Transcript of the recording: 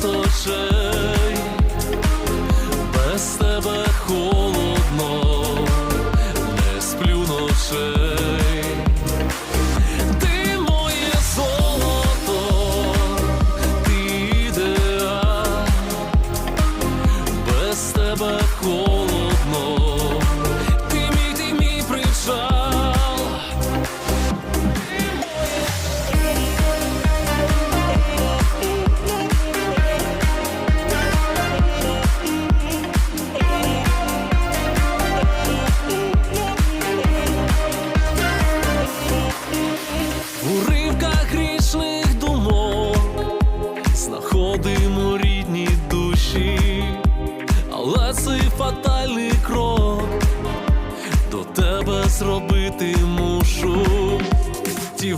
світ без тебе холодно, не сплю ночей. грівках річних думок знаходимо рідні душі, але це фатальний крок до тебе зробити мушу. Ті